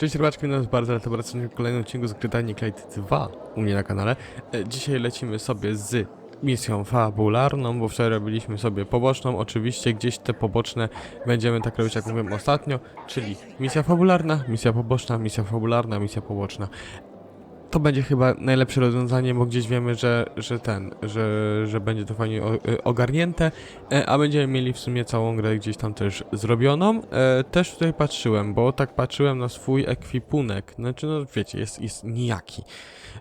Cześć rybaczki, witam was bardzo, to bardzo w kolejnym odcinku z gry Dying Light 2 u mnie na kanale. E, Dzisiaj lecimy sobie z misją fabularną, bo wczoraj robiliśmy sobie poboczną. Oczywiście gdzieś te poboczne będziemy tak robić jak mówiłem ostatnio, czyli misja fabularna, misja poboczna, misja fabularna, misja poboczna. To będzie chyba najlepsze rozwiązanie, bo gdzieś wiemy, że, że ten, że, że będzie to fajnie y, ogarnięte, e, a będziemy mieli w sumie całą grę gdzieś tam też zrobioną. E, też tutaj patrzyłem, bo tak patrzyłem na swój ekwipunek, znaczy no wiecie, jest, jest nijaki.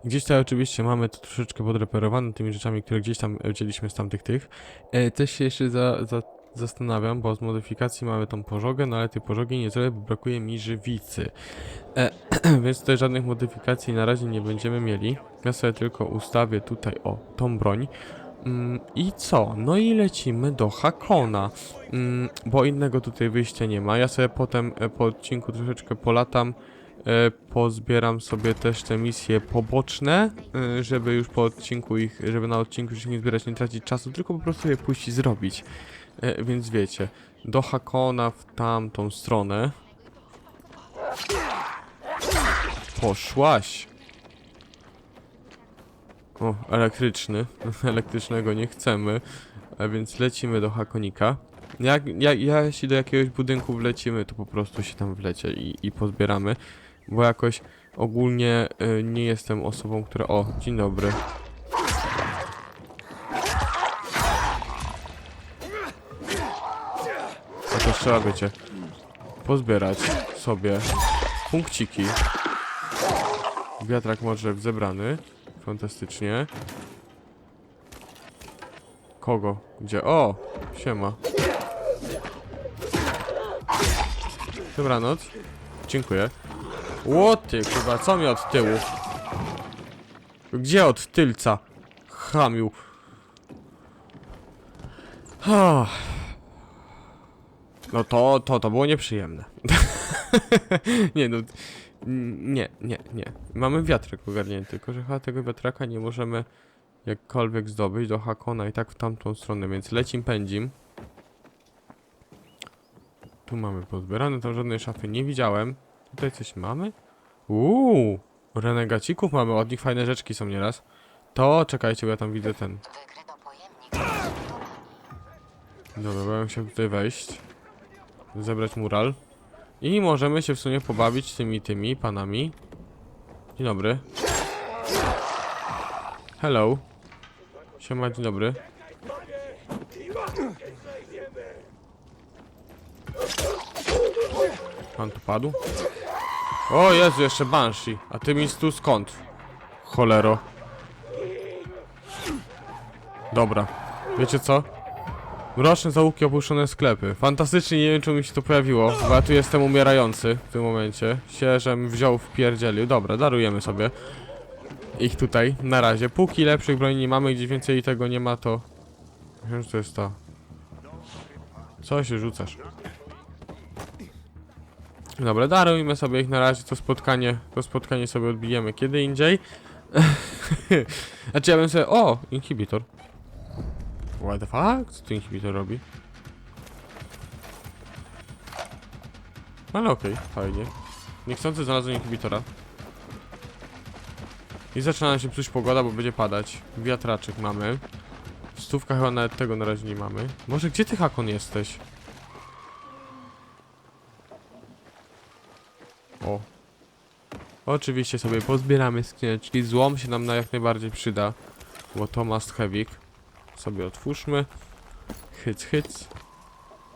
Gdzieś tutaj oczywiście mamy to troszeczkę podreperowane tymi rzeczami, które gdzieś tam wzięliśmy z tamtych tych. Też się jeszcze za, za, zastanawiam, bo z modyfikacji mamy tą pożogę, no ale tej pożogi nie zrobię, bo brakuje mi żywicy. E, więc tutaj żadnych modyfikacji na razie nie będziemy mieli. Ja sobie tylko ustawię tutaj, o, tą broń. Mm, I co? No i lecimy do Hakona, mm, bo innego tutaj wyjścia nie ma. Ja sobie potem e, po odcinku troszeczkę polatam, e, pozbieram sobie też te misje poboczne, e, żeby już po odcinku ich, żeby na odcinku już ich nie zbierać, nie tracić czasu, tylko po prostu je pójść i zrobić. E, więc wiecie, do Hakona w tamtą stronę. Poszłaś. O, elektryczny. Elektrycznego nie chcemy. A więc lecimy do Hakonika. Jak, jak, ja, jeśli do jakiegoś budynku wlecimy, to po prostu się tam wlecie i, i pozbieramy. Bo jakoś ogólnie y, nie jestem osobą, która... O, dzień dobry. Trzeba, wiecie, pozbierać sobie punkciki. Wiatrak może zebrany. Fantastycznie. Kogo? Gdzie? O! Siema. Dobranoc. Dziękuję. Łoty, chyba, co mi od tyłu? Gdzie od tylca? Chamił. Oh. No to, to, to było nieprzyjemne. nie no, nie, nie, nie. Mamy wiatrak ogarnięty, tylko że chyba tego wiatraka nie możemy jakkolwiek zdobyć do Hakona i tak w tamtą stronę, więc lecim pędzim. Tu mamy pozbierane, tam żadnej szafy nie widziałem. Tutaj coś mamy? Uuu, renegacików mamy, od nich fajne rzeczki są nieraz. To, czekajcie, bo ja tam widzę ten. Dobra, będę musiał tutaj wejść. Zebrać mural. I możemy się w sumie pobawić tymi, tymi panami. Dzień dobry. Hello. Siema, dzień dobry. Pan tu padł? O Jezu, jeszcze Banshee. A ty mi tu skąd? Cholero. Dobra. Wiecie co? Mroczne załuki, opuszczone sklepy. Fantastycznie, nie wiem czy mi się to pojawiło, bo ja tu jestem umierający w tym momencie. Się, żem wziął w pierdzielił. Dobra, darujemy sobie. Ich tutaj, na razie. Póki lepszych broni nie mamy, gdzie więcej tego nie ma, to... Wiem, że to jest to. Co się rzucasz? Dobra, darujmy sobie ich na razie, to spotkanie, to spotkanie sobie odbijemy kiedy indziej. znaczy ja bym sobie... O! Inhibitor. What the fuck? Co tu inhibitor robi? Ale okej, fajnie. Niechcący znalazłem inhibitora. I zaczyna nam się psuć pogoda, bo będzie padać. Wiatraczek mamy. W stówkach chyba nawet tego na razie nie mamy. Może gdzie ty Hakon jesteś? O. Oczywiście sobie pozbieramy skrzyneczki. Złom się nam na jak najbardziej przyda. Bo to must heavy sobie otwórzmy. Hyc, hyc.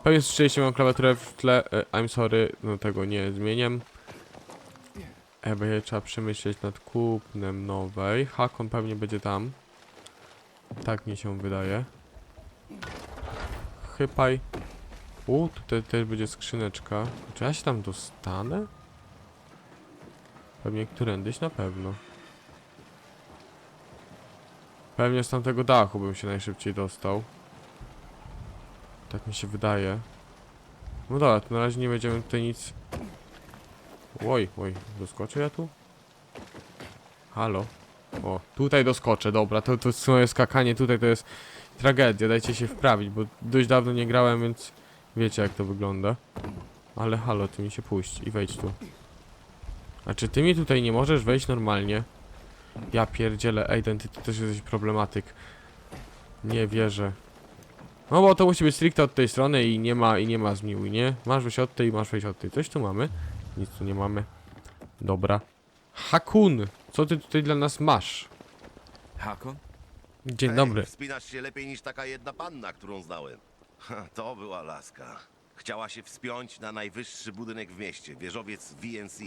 Pewnie słyszeliście moją klawiaturę w tle. E, I'm sorry, no tego nie zmieniam. E, będzie trzeba przemyśleć nad kupnem nowej. Hakon pewnie będzie tam. Tak mi się wydaje. Chypaj. U, tutaj też będzie skrzyneczka. Czy ja się tam dostanę? Pewnie którędyś na pewno. Pewnie z tamtego dachu bym się najszybciej dostał. Tak mi się wydaje. No dobra, to na razie nie będziemy tutaj nic... Oj, oj, doskoczę ja tu? Halo? O, tutaj doskoczę, dobra, to, to moje skakanie tutaj to jest tragedia, dajcie się wprawić, bo dość dawno nie grałem, więc wiecie jak to wygląda. Ale halo, ty mi się puść i wejdź tu. A czy ty mi tutaj nie możesz wejść normalnie? Ja pierdzielę, Aiden, ty, ty też jesteś problematyk. Nie wierzę. No bo to musi być stricte od tej strony i nie ma, i nie ma zmiłuj, nie? Masz wejść od tej i masz wejść od tej. Coś tu mamy? Nic tu nie mamy. Dobra. Hakun! Co ty tutaj dla nas masz? Hakon? Dzień Hej, dobry. Wspinasz się lepiej niż taka jedna panna, którą znałem. Ha, to była laska. Chciała się wspiąć na najwyższy budynek w mieście, wieżowiec VNC.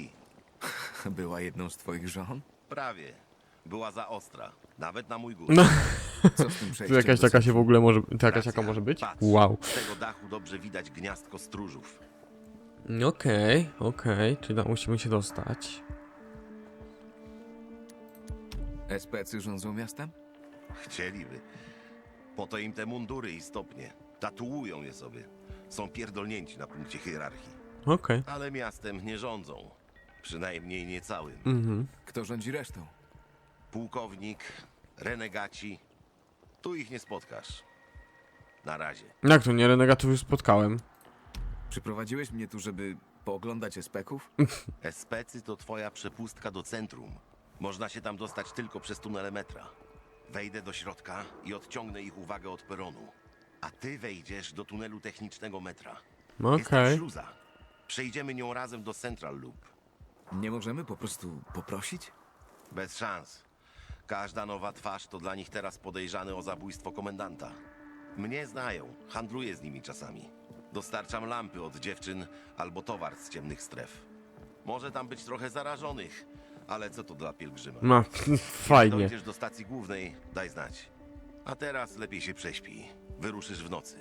Była jedną z twoich żon? Prawie. Była za ostra. Nawet na mój gust. No, Co z tym tu jakaś taka się w ogóle może... To jakaś Racja. taka może być? Patrz, Wow. Z tego dachu dobrze widać gniazdko stróżów. Okej, okej, czyli tam musimy się dostać. SPC rządzą miastem? Chcieliby. Po to im te mundury i stopnie. Tatuują je sobie. Są pierdolnięci na punkcie hierarchii. Okej. Ale miastem nie rządzą. Przynajmniej nie całym. Mhm. Kto rządzi resztą? Pułkownik, renegaci. Tu ich nie spotkasz. Na razie. Jak to nie renegatów już spotkałem? Przyprowadziłeś mnie tu, żeby pooglądać espeków? Especy to twoja przepustka do centrum. Można się tam dostać tylko przez tunele metra. Wejdę do środka i odciągnę ich uwagę od peronu. A ty wejdziesz do tunelu technicznego metra. Jest tam Okej. śluza. Przejdziemy nią razem do Central Loop. Nie możemy po prostu poprosić? Bez szans. Każda nowa twarz to dla nich teraz podejrzany o zabójstwo komendanta. Mnie znają, handluję z nimi czasami. Dostarczam lampy od dziewczyn albo towar z ciemnych stref. Może tam być trochę zarażonych, ale co to dla pielgrzyma? No, fajnie. Dojdziesz do stacji głównej, daj znać. A teraz lepiej się prześpij. Wyruszysz w nocy,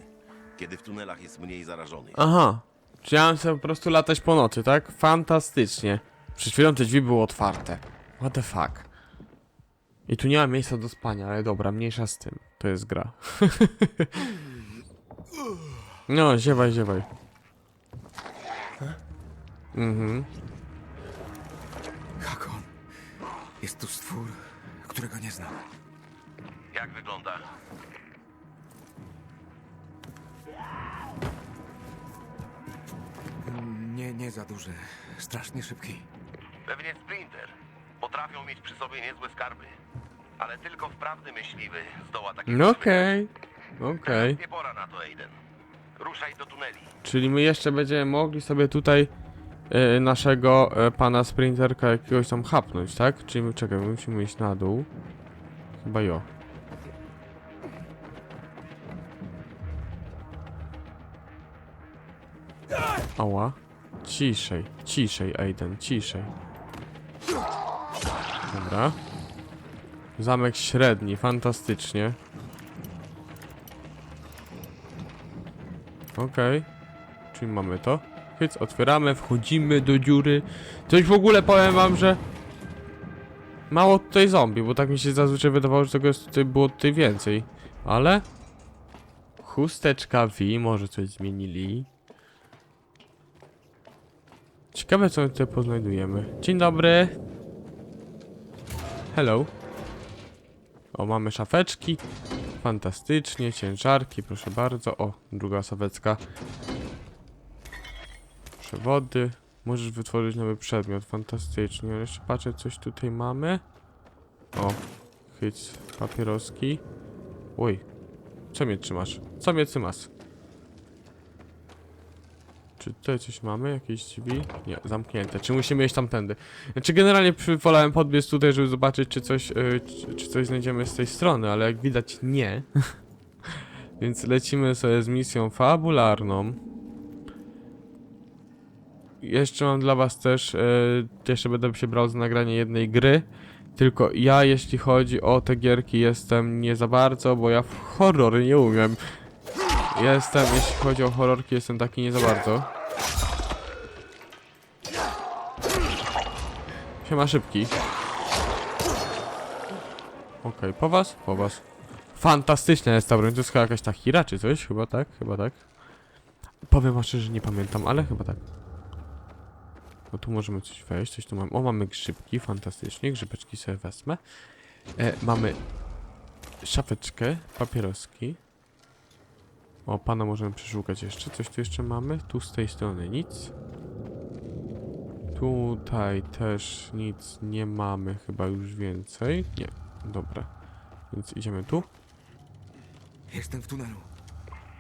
kiedy w tunelach jest mniej zarażonych. Aha. Czy ja mam sobie po prostu latać po nocy, tak? Fantastycznie. Przed chwilą te drzwi były otwarte. What the fuck? I tu nie ma miejsca do spania, ale dobra, mniejsza z tym. To jest gra. no, ziewaj, ziewaj. Mhm. Hakon. Jest tu stwór, którego nie znam. Jak wygląda? Nie, nie za duży. Strasznie szybki. Pewnie sprinter. Potrafią mieć przy sobie niezłe skarby. Ale tylko wprawny myśliwy zdoła takie No okej. Okej. Nie pora na to, Aiden. Ruszaj do tuneli. Czyli my jeszcze będziemy mogli sobie tutaj e, naszego e, pana sprinterka jakiegoś tam hapnąć, tak? Czyli my, czekaj, my musimy iść na dół. Chyba jo. Ała. Ciszej, ciszej, Aiden, ciszej. Dobra. Zamek średni, fantastycznie. Okej. Czyli mamy to. Hyc, otwieramy, wchodzimy do dziury. Coś w ogóle powiem wam, że... Mało tutaj zombie, bo tak mi się zazwyczaj wydawało, że tego jest tutaj, było tutaj więcej. Ale... Chusteczka V, może coś zmienili. Ciekawe co my tutaj poznajdujemy. Dzień dobry. Hello. O, mamy szafeczki. Fantastycznie, ciężarki, proszę bardzo. O, druga sawecka. Przewody. Możesz wytworzyć nowy przedmiot, fantastycznie. Ale Jeszcze patrzę, coś tutaj mamy. O, chyć papieroski. Oj, co mnie trzymasz? Co mnie trzymasz? Czy tutaj coś mamy? Jakieś drzwi? Nie, zamknięte. Czy musimy iść tamtędy? Znaczy generalnie wolałem podbiec tutaj, żeby zobaczyć, czy coś, yy, czy, czy coś znajdziemy z tej strony, ale jak widać nie. Więc lecimy sobie z misją fabularną. Jeszcze mam dla was też, yy, jeszcze będę się brał za nagranie jednej gry. Tylko ja, jeśli chodzi o te gierki, jestem nie za bardzo, bo ja w horrory nie umiem. Jestem, jeśli chodzi o horrorki, jestem taki nie za bardzo. Siema szybki. Okej, po was? Po was. Fantastyczna jest ta broń, to jest chyba jakaś ta Hira czy coś? Chyba tak, chyba tak. Powiem wam szczerze, że nie pamiętam, ale chyba tak. No tu możemy coś wejść, coś tu mamy. O, mamy grzybki, fantastycznie, grzybeczki sobie wezmę. E, mamy szafeczkę, papieroski. O, pana możemy przeszukać jeszcze. Coś tu jeszcze mamy? Tu z tej strony nic. Tu Tutaj też nic nie mamy, chyba już więcej. Nie, dobra. Więc idziemy tu. Jestem w tunelu.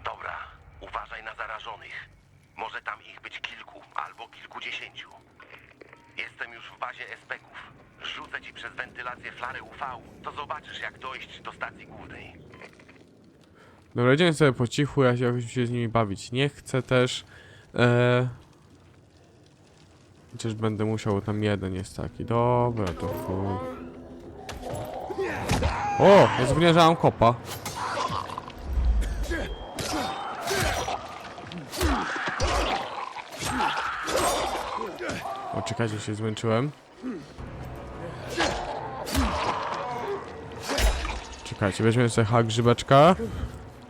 Dobra, uważaj na zarażonych. Może tam ich być kilku albo kilkudziesięciu. Jestem już w bazie espeków. Rzucę ci przez wentylację flarę UV, to zobaczysz jak dojść do stacji głównej. Dobra, idziemy sobie po cichu, ja się jakoś się z nimi bawić nie chcę też. Eee... Chociaż będę musiał, tam jeden jest taki. Dobra, to chuj. O! Ja mam kopa. O, czekajcie, się zmęczyłem. Czekajcie, weźmiemy sobie hak grzybeczka.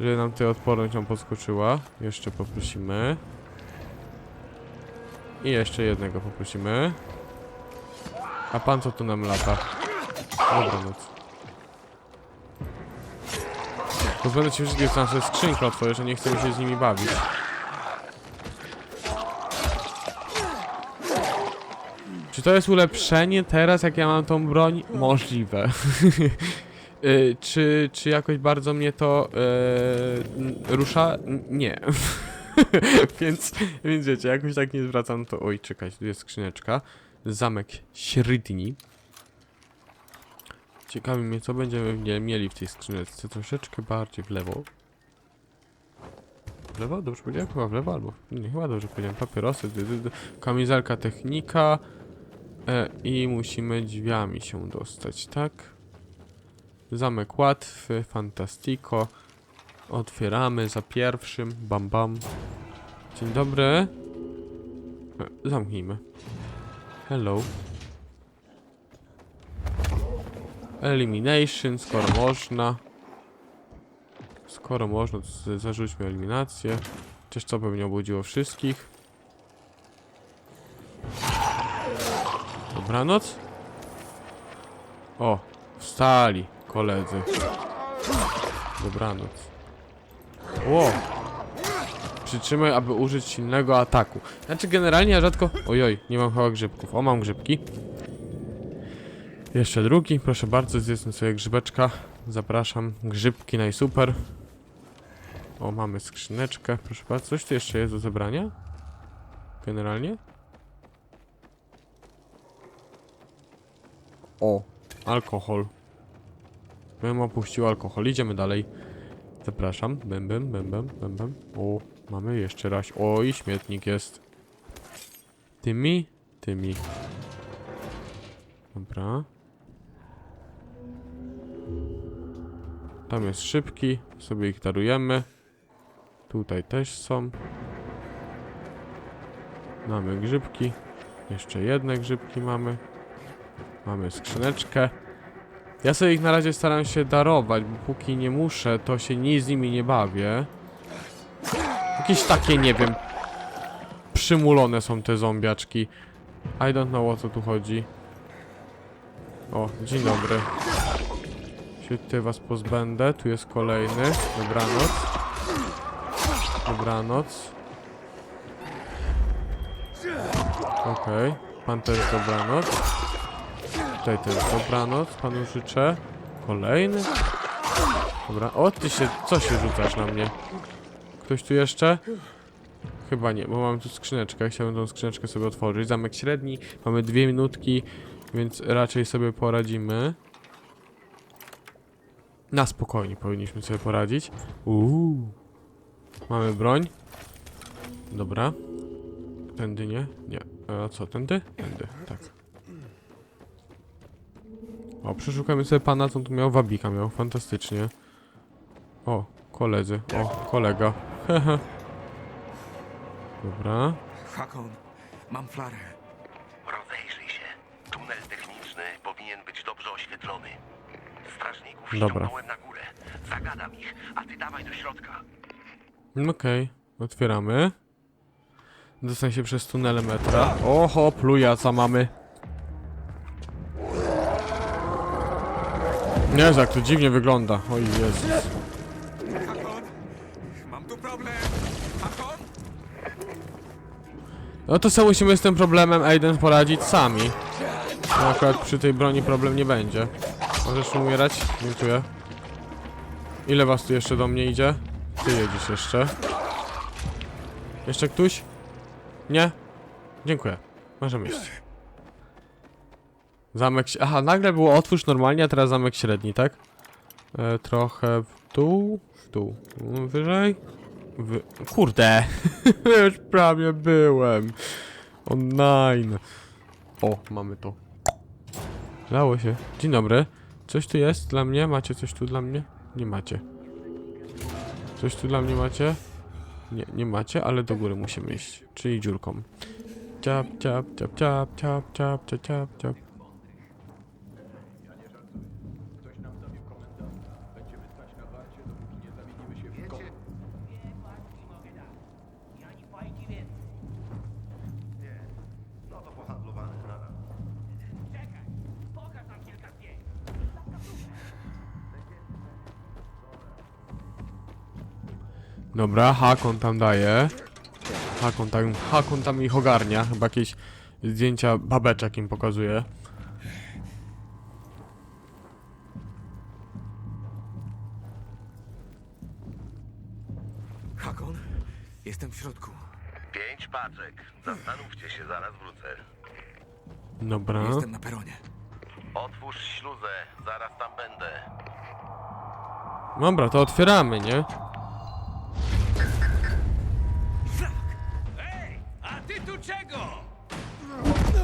Żeby nam tutaj odporność nam podskoczyła. Jeszcze poprosimy. I jeszcze jednego poprosimy. A pan co tu nam lata? Dobranoc. Pozbędę ci wszystkie z nasze skrzynki otworzę, że nie chcemy się z nimi bawić. Czy to jest ulepszenie teraz, jak ja mam tą broń? Możliwe. Y, czy, czy jakoś bardzo mnie to y, rusza? Nie. więc, więc wiecie, jakoś tak nie zwracam to. Oj, czekać, tu jest skrzyneczka. Zamek Średni. Ciekawi mnie, co będziemy nie, mieli w tej skrzyneczce. Troszeczkę bardziej w lewo. W lewo? Dobrze powiedziałem? Chyba w lewo albo... Nie, chyba dobrze powiedziałem. Papierosy, kamizelka technika. E, I musimy drzwiami się dostać, tak? Zamek łatwy, fantastico. Otwieramy za pierwszym, bam bam. Dzień dobry. E, Zamknijmy. Hello. Elimination, skoro można. Skoro można, to zarzućmy eliminację. Chociaż co pewnie obudziło wszystkich. Dobranoc. O, wstali koledzy. Dobranoc. Ło! Przytrzymaj, aby użyć silnego ataku. Znaczy generalnie ja rzadko... Ojoj, nie mam chyba grzybków. O, mam grzybki. Jeszcze drugi, proszę bardzo, zjedzmy sobie grzybeczka. Zapraszam. Grzybki najsuper. O, mamy skrzyneczkę. Proszę bardzo, coś tu jeszcze jest do zebrania? Generalnie? O, alkohol. Bym opuścił alkohol. Idziemy dalej. Zapraszam. Bym, bym, bym, bym, bym, bym. O, mamy jeszcze raz. Oj, śmietnik jest. Tymi? Tymi. Dobra. Tam jest szybki. Sobie ich darujemy. Tutaj też są. Mamy grzybki. Jeszcze jedne grzybki mamy. Mamy skrzyneczkę. Ja sobie ich na razie staram się darować, bo póki nie muszę, to się nic z nimi nie bawię. Jakieś takie, nie wiem, przymulone są te zombiaczki. I don't know o co tu chodzi. O, dzień dobry. Się tutaj was pozbędę. Tu jest kolejny. Dobranoc. Dobranoc. Okej. Pan też dobranoc. Tutaj też dobranoc, panu życzę. Kolejny. Dobra, o ty się, co się rzucasz na mnie? Ktoś tu jeszcze? Chyba nie, bo mam tu skrzyneczkę, chciałbym tą skrzyneczkę sobie otworzyć. Zamek średni, mamy dwie minutki, więc raczej sobie poradzimy. Na spokojnie powinniśmy sobie poradzić. Uuu. Mamy broń. Dobra. Tędy nie? Nie. A co, tędy? Tędy, tak. O, przeszukamy sobie pana, co on tu miał. Wabika miał, fantastycznie. O, koledzy. O, kolega. Dobra. Hakon, mam flarę. Rozejrzyj się. Tunel techniczny powinien być dobrze oświetlony. Strażników Dobra. ściągnąłem na górę. Zagadam ich, a ty dawaj do środka. Mm, Okej, otwieramy. Dostań się przez tunele metra. Oho, pluja, co mamy? Jezu, jak to dziwnie wygląda. Oj, Jezus. Mam tu problem. No to sobie musimy z tym problemem Aiden poradzić sami. No akurat przy tej broni problem nie będzie. Możesz umierać? Dziękuję. Ile was tu jeszcze do mnie idzie? Ty jedziesz jeszcze. Jeszcze ktoś? Nie? Dziękuję. Możemy iść. Zamek... Aha, nagle było otwórz normalnie, a teraz zamek średni, tak? E, trochę w dół, w dół. Mm, Wyżej? Wy... Kurde! Już prawie byłem. Online. O, mamy to. Dało się. Dzień dobry. Coś tu jest dla mnie? Macie coś tu dla mnie? Nie macie. Coś tu dla mnie macie? Nie, nie macie, ale do góry musimy iść. Czyli dziurką. Ciap, ciap, ciap, ciap, ciap, ciap, ciap, ciap, ciap. Dobra, Hakon tam daje. Hakon tam, Hakon tam ich ogarnia. Chyba jakieś zdjęcia babeczek im pokazuje. Hakon? Jestem w środku. Pięć paczek. Zastanówcie się, zaraz wrócę. Dobra. Jestem na peronie. Otwórz śluzę, zaraz tam będę. Dobra, to otwieramy, nie?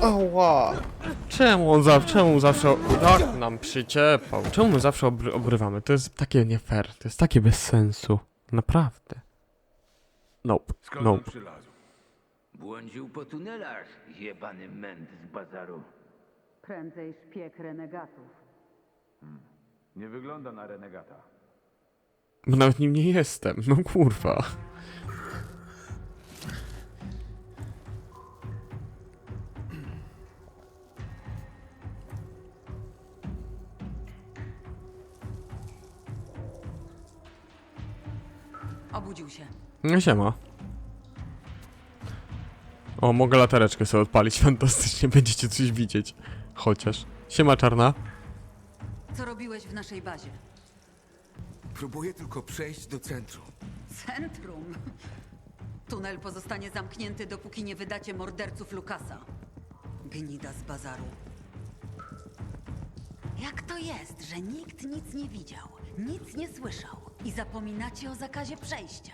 Ała! Czemu on zawsze, czemu zawsze tak nam przyciepał? Czemu my zawsze obry obrywamy? To jest takie nie fair, to jest takie bez sensu. Naprawdę. Nope, Skąd on nope. przylazł? Błądził po tunelach, jebany męt z bazaru. Prędzej szpieg renegatów. Nie wygląda na renegata. Bo nawet nim nie jestem, no kurwa. Obudził się. No siema. O, mogę latareczkę sobie odpalić, fantastycznie, będziecie coś widzieć. Chociaż. Siema czarna. Co robiłeś w naszej bazie? Próbuję tylko przejść do centrum. Centrum. Tunel pozostanie zamknięty, dopóki nie wydacie morderców Lukasa. Gnida z bazaru. Jak to jest, że nikt nic nie widział, nic nie słyszał i zapominacie o zakazie przejścia?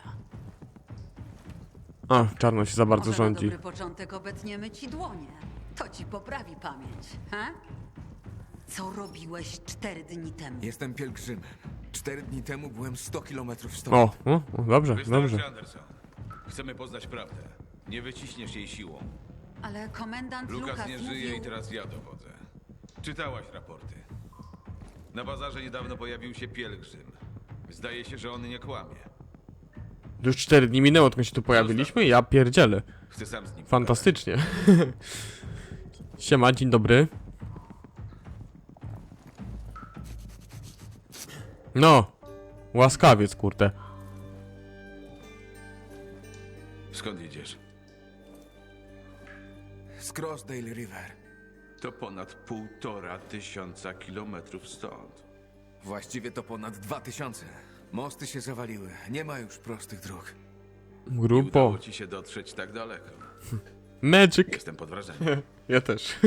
A, czarno się za bardzo Może na rządzi. dobry początek obetniemy ci dłonie. To ci poprawi pamięć, he? Co robiłeś cztery dni temu? Jestem pielgrzymem. Cztery dni temu byłem 100 kilometrów stąd. O, o, o dobrze, Wystarczy, dobrze. Anderson. Chcemy poznać prawdę. Nie wyciśniesz jej siłą. Ale komendant Lukas Lukas nie żyje mówił... i teraz ja dowodzę. Czytałaś raporty. Na bazarze niedawno pojawił się pielgrzym. Zdaje się, że on nie kłamie. Już cztery dni minęło, odkąd się tu pojawiliśmy ja pierdzielę. Chcę sam z nim Fantastycznie. Siema, dzień dobry. No, łaskawiec, kurde. pogadać. Skąd jedziesz? Z Crossdale River. To ponad półtora tysiąca kilometrów stąd. Właściwie to ponad 2000. Mosty się zawaliły. Nie ma już prostych dróg. I Grupo. udało ci się dotrzeć tak daleko. Magic. Jestem pod wrażeniem. Ja też.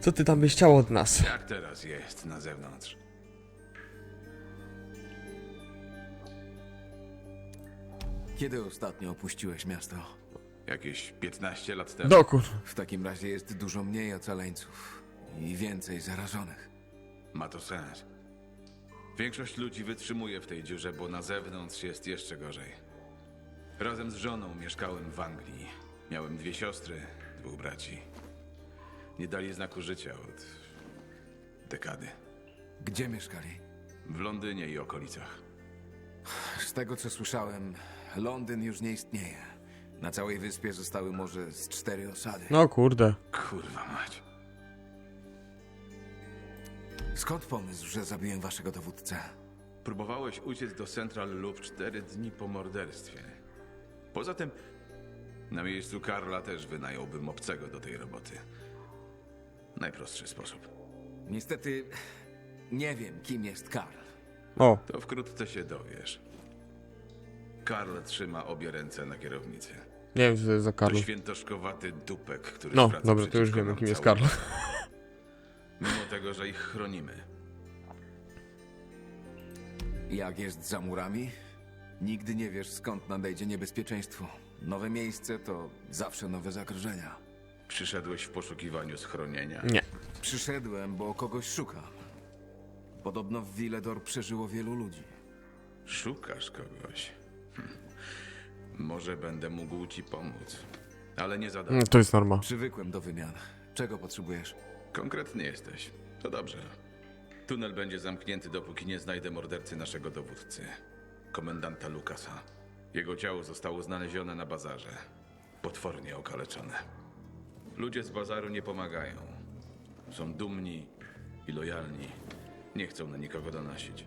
Co ty tam byś chciał od nas? Jak teraz jest na zewnątrz? Kiedy ostatnio opuściłeś miasto? Jakieś 15 lat temu. Dokur. W takim razie jest dużo mniej ocaleńców i więcej zarażonych. Ma to sens. Większość ludzi wytrzymuje w tej dziurze, bo na zewnątrz jest jeszcze gorzej. Razem z żoną mieszkałem w Anglii. Miałem dwie siostry, dwóch braci. Nie dali znaku życia od dekady. Gdzie mieszkali? W Londynie i okolicach. Z tego co słyszałem, Londyn już nie istnieje. Na całej wyspie zostały może z cztery osady. No kurde. Kurwa mać. Skąd pomysł, że zabiłem waszego dowódcę? Próbowałeś uciec do Central Loop cztery dni po morderstwie. Poza tym Na miejscu Karla też wynająłbym obcego do tej roboty. Najprostszy sposób. Niestety nie wiem, kim jest Karl. O, To wkrótce się dowiesz. Karl trzyma obie ręce na kierownicy. nie wiem, co to jest za To Karl. świętoszkowaty dupek, który No, zwraca dobrze, to już przeciwko wiemy, nam kim jest cały Karl. Mimo tego, że ich chronimy. Jak jest za murami? Nigdy nie wiesz, skąd nadejdzie niebezpieczeństwo. Nowe miejsce to zawsze nowe zagrożenia. Przyszedłeś w poszukiwaniu schronienia. Nie. Przyszedłem, bo kogoś szukam. Podobno w Villedor przeżyło wielu ludzi. Szukasz kogoś. Hm. Może będę mógł ci pomóc. Ale nie za darmo. Mm, To jest norma. Przywykłem do wymian. Czego potrzebujesz? Konkretny jesteś. To dobrze. Tunel będzie zamknięty, dopóki nie znajdę mordercy naszego dowódcy. Komendanta Lukasa. Jego ciało zostało znalezione na bazarze. Potwornie okaleczone. Ludzie z bazaru nie pomagają. Są dumni i lojalni. Nie chcą na nikogo donosić.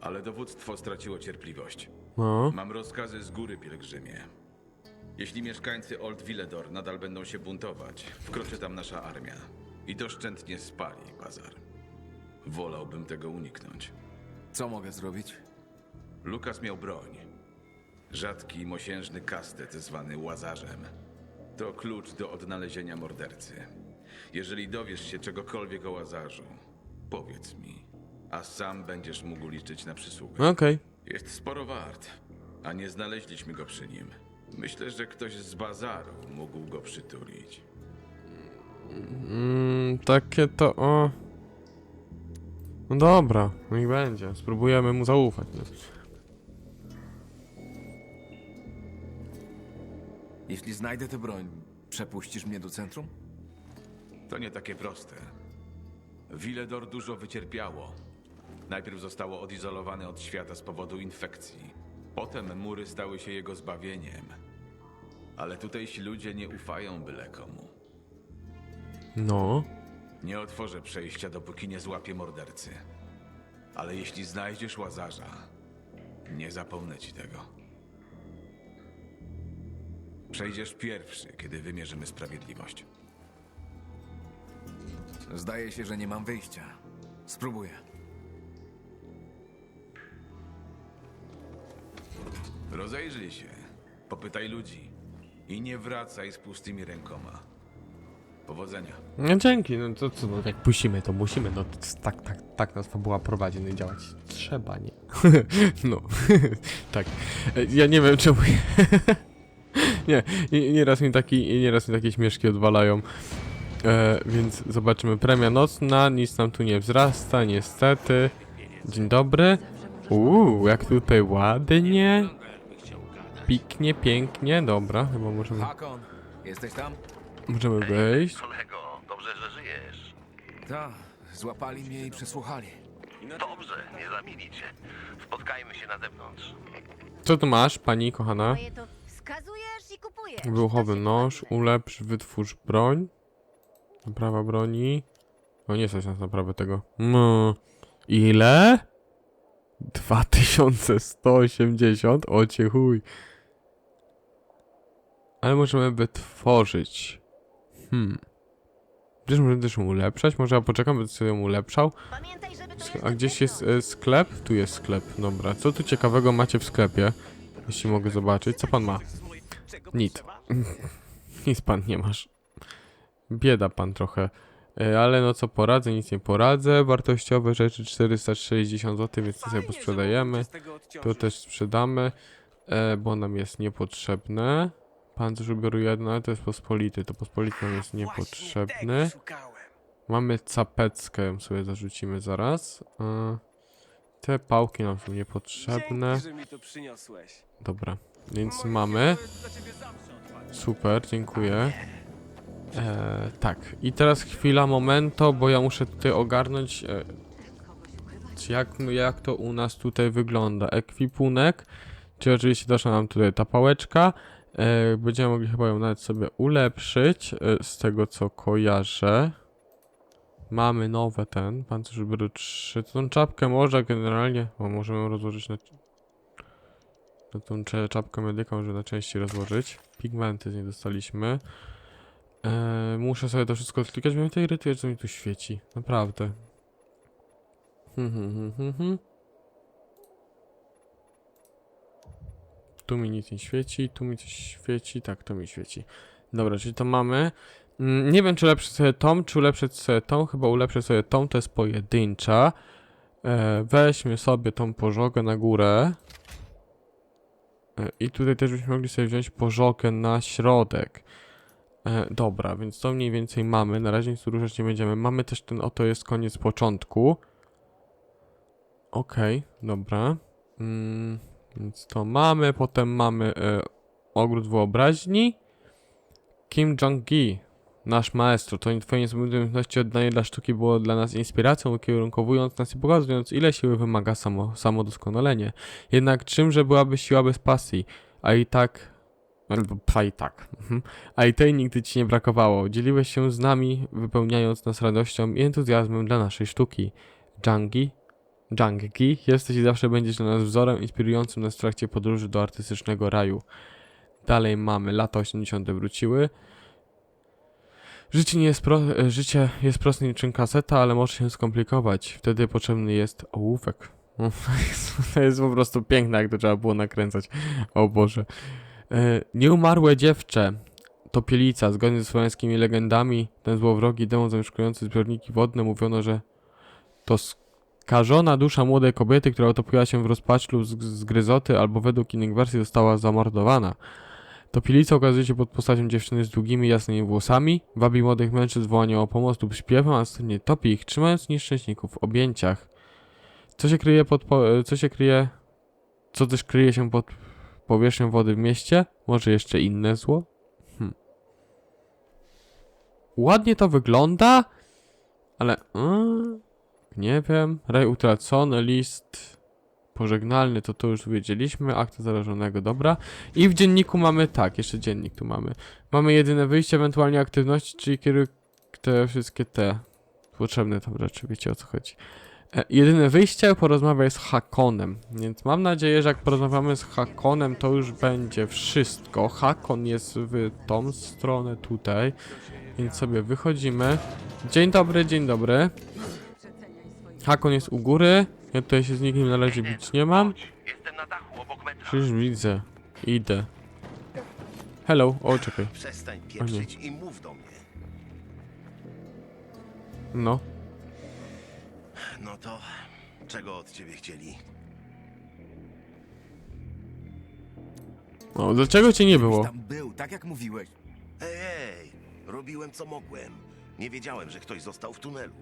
Ale dowództwo straciło cierpliwość. No. Mam rozkazy z góry, pielgrzymie. Jeśli mieszkańcy Old Villedor nadal będą się buntować, wkroczy tam nasza armia i doszczętnie spali bazar. Wolałbym tego uniknąć. Co mogę zrobić? Lukas miał broń. Rzadki, mosiężny kastet zwany łazarzem. To klucz do odnalezienia mordercy. Jeżeli dowiesz się czegokolwiek o łazarzu, powiedz mi, a sam będziesz mógł liczyć na przysługę. Okej. Jest sporo wart, a nie znaleźliśmy go przy nim. Myślę, że ktoś z bazaru mógł go przytulić. Mm, takie to o. No dobra, niech będzie. Spróbujemy mu zaufać. No. Jeśli znajdę tę broń, przepuścisz mnie do centrum? To nie takie proste. Villedor dużo wycierpiało. Najpierw zostało odizolowane od świata z powodu infekcji. Potem mury stały się jego zbawieniem. Ale tutejsi ludzie nie ufają byle komu. No. Nie otworzę przejścia, dopóki nie złapię mordercy. Ale jeśli znajdziesz łazarza, nie zapomnę ci tego. Przejdziesz pierwszy, kiedy wymierzymy sprawiedliwość. Zdaje się, że nie mam wyjścia. Spróbuję. Rozejrzyj się, popytaj ludzi i nie wracaj z pustymi rękoma. Powodzenia. No dzięki, no to co, no jak pusimy, to musimy, no to tak, tak, tak nas fabuła prowadzi, no i działać trzeba, nie? no, tak. E, Ja nie wiem czemu... nie, nie- nieraz mi taki, nieraz mi takie śmieszki odwalają. E, więc zobaczymy, premia nocna, nic nam tu nie wzrasta, niestety. Dzień dobry. Uuu, jak tutaj ładnie. Piknie, pięknie, dobra, chyba możemy, Hakon, jesteś tam? Możemy wejść. Kolego, dobrze, że żyjesz. Ta, złapali mnie i przesłuchali. Dobrze, nie zabili cię. Spotkajmy się na zewnątrz. Co tu masz, pani kochana? Moje to wskazujesz i kupujesz. Wybuchowy To się nóż, ładuje. ulepsz, wytwórz broń. Naprawa broni. O, nie stać nas naprawę tego. No. Ile? 2180? O cię chuj. Ale możemy wytworzyć. Hmm. Gdzieś możemy też ją ulepszać? Może ja poczekam, będę sobie ją ulepszał. A gdzieś jest e, sklep? Tu jest sklep, dobra. Co tu ciekawego macie w sklepie? Jeśli mogę zobaczyć. Co pan ma? Nic. Nic pan nie masz. Bieda pan trochę. E, Ale no co poradzę, nic nie poradzę. Wartościowe rzeczy 460 zł, więc to sobie posprzedajemy. To też sprzedamy, e, bo nam jest niepotrzebne. Pancerz ubioru jeden, ale to jest pospolity. To pospolity nam jest niepotrzebny. Mamy capeckę, ją sobie zarzucimy zaraz. Te pałki nam są niepotrzebne. Dobra, więc mamy. Super, dziękuję. E, tak, i teraz chwila, momento, bo ja muszę tutaj ogarnąć, e, jak, jak to u nas tutaj wygląda. Ekwipunek, czyli oczywiście doszła nam tutaj ta pałeczka. E, będziemy mogli chyba ją nawet sobie ulepszyć, e, z tego co kojarzę. Mamy nowe ten, pancerz ubioru 3. Tą czapkę może generalnie, bo możemy ją rozłożyć na Na tą czapkę medyka może na części rozłożyć. Pigmenty z niej dostaliśmy. Eee, muszę sobie to wszystko klikać, bo mnie to irytuje, co mi tu świeci. Naprawdę. Hmm, hmm, hmm, hmm, hmm. Tu mi nic nie świeci, tu mi coś świeci, tak, to mi świeci. Dobra, czyli to mamy. Mm, Nie wiem, czy ulepszę sobie tą, czy ulepszyć sobie tą. Chyba ulepszę sobie tą, to jest pojedyncza. E, weźmy sobie tą pożogę na górę. E, I tutaj też byśmy mogli sobie wziąć pożogę na środek. E, dobra, więc to mniej więcej mamy. Na razie nic ruszać nie będziemy. Mamy też ten oto jest koniec początku. Okej, dobra. Mm, więc to mamy. Potem mamy e, ogród wyobraźni. Kim Jong-gi, nasz maestro, to twoje niesamowite umiejętności oddanie dla sztuki było dla nas inspiracją, ukierunkowując nas i pokazując, ile siły wymaga samo, samodoskonalenie. Jednak czymże byłaby siła bez pasji? A i tak... Albo a i tak. mhm. A i tej nigdy ci nie brakowało. Dzieliłeś się z nami, wypełniając nas radością i entuzjazmem dla naszej sztuki. Jangi, Janggi, jesteś i zawsze będziesz dla nas wzorem inspirującym nas w trakcie podróży do artystycznego raju. Dalej mamy lata 80. wróciły. Życie, nie jest pro, życie jest proste niczym kaseta, ale może się skomplikować. Wtedy potrzebny jest ołówek. To jest po prostu piękne, jak to trzeba było nakręcać. O Boże. E, Nieumarłe dziewczę. Topielica. Zgodnie ze słowiańskimi legendami, ten złowrogi demon zamieszkujący zbiorniki wodne mówiono, że to skażona dusza młodej kobiety, która utopiła się w rozpaczlu z, z gryzoty, albo według innych wersji została zamordowana. Topielica okazuje się pod postacią dziewczyny z długimi, jasnymi włosami, wabi młodych mężczyzn wołaniem o pomoc lub śpiewem, a następnie topi ich, trzymając nieszczęśników w objęciach. Co się kryje pod... Po, co się kryje... Co też kryje się pod powierzchnią wody w mieście? Może jeszcze inne zło? Hm. Ładnie to wygląda, ale... mm, nie wiem. Raj utracony, list pożegnalny, to to już wiedzieliśmy. Akta zarażonego, dobra. I w dzienniku mamy tak, jeszcze dziennik tu mamy. Mamy jedyne wyjście, ewentualnie aktywności, czyli kierunek te wszystkie te potrzebne tam rzeczy, wiecie o co chodzi. E, jedyne wyjście, porozmawiaj z Hakonem. Więc mam nadzieję, że jak porozmawiamy z Hakonem, to już będzie wszystko. Hakon jest w tą stronę tutaj, więc sobie wychodzimy. Dzień dobry, dzień dobry. Hakon jest u góry. Ja tutaj się z nikim na razie bić nie mam. Jestem na dachu obok metra. Przecież widzę. Idę. Hello. O, czekaj. Przestań pieprzyć i mów do mnie. No. No to czego od ciebie chcieli? O, dlaczego cię nie było? Tam był, tak jak mówiłeś. Ej, ej, robiłem co mogłem. Nie wiedziałem, że ktoś został w tunelu.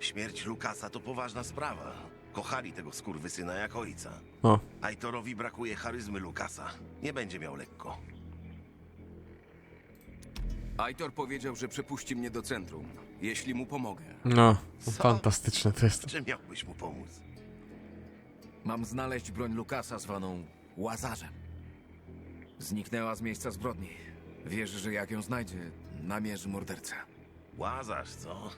Śmierć Lukasa to poważna sprawa. Kochali tego skurwysyna jak ojca. O. Aitorowi brakuje charyzmy Lukasa. Nie będzie miał lekko. Aitor powiedział, że przepuści mnie do centrum, jeśli mu pomogę. No. Co? Fantastyczne to jest. Czy miałbyś mu pomóc? Mam znaleźć broń Lukasa zwaną Łazarzem. Zniknęła z miejsca zbrodni. Wierzy, że jak ją znajdzie, namierzy mordercę. Łazarz, co?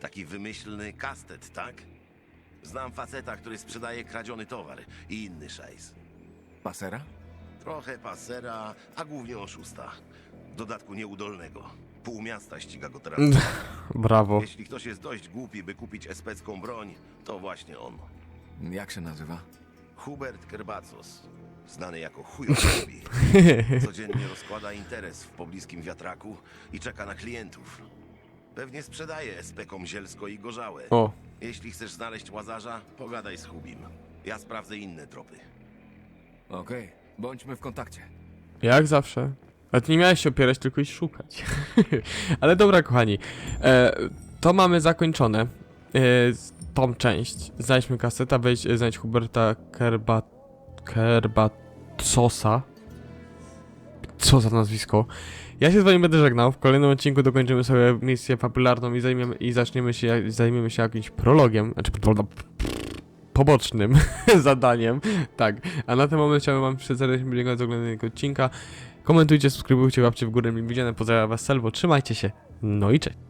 Taki wymyślny kastet, tak? Znam faceta, który sprzedaje kradziony towar i inny szajs. Pasera? Trochę pasera, a głównie oszusta. W dodatku nieudolnego. Pół miasta ściga go teraz. Brawo. Jeśli ktoś jest dość głupi, by kupić especką broń, to właśnie on. Jak się nazywa? Hubert Kerbacos, znany jako chujowy. Codziennie rozkłada interes w pobliskim wiatraku i czeka na klientów. Pewnie sprzedaje espekom zielsko i gorzałe. O. Jeśli chcesz znaleźć łazarza, pogadaj z Hubim. Ja sprawdzę inne tropy. Okej, bądźmy w kontakcie. Jak zawsze. A ty nie miałeś się opierać, tylko iść szukać. Ale dobra, kochani. E, to mamy zakończone. E, z- tą część. Znajdźmy kaseta, wejdź, e, znajdź Huberta Kerba... Kerbatsosa. Co za nazwisko. Ja się z wami będę żegnał. W kolejnym odcinku dokończymy sobie misję fabularną i, zajmiemy, i zaczniemy się, zajmiemy się jakimś prologiem. Znaczy, pobocznym zadaniem. Tak. A na ten moment chciałbym wam przedstawić z oglądania odcinka. Komentujcie, subskrybujcie, łapcie w górę, mi widziane. Pozdrawiam was, Selwo. Trzymajcie się. No i cześć.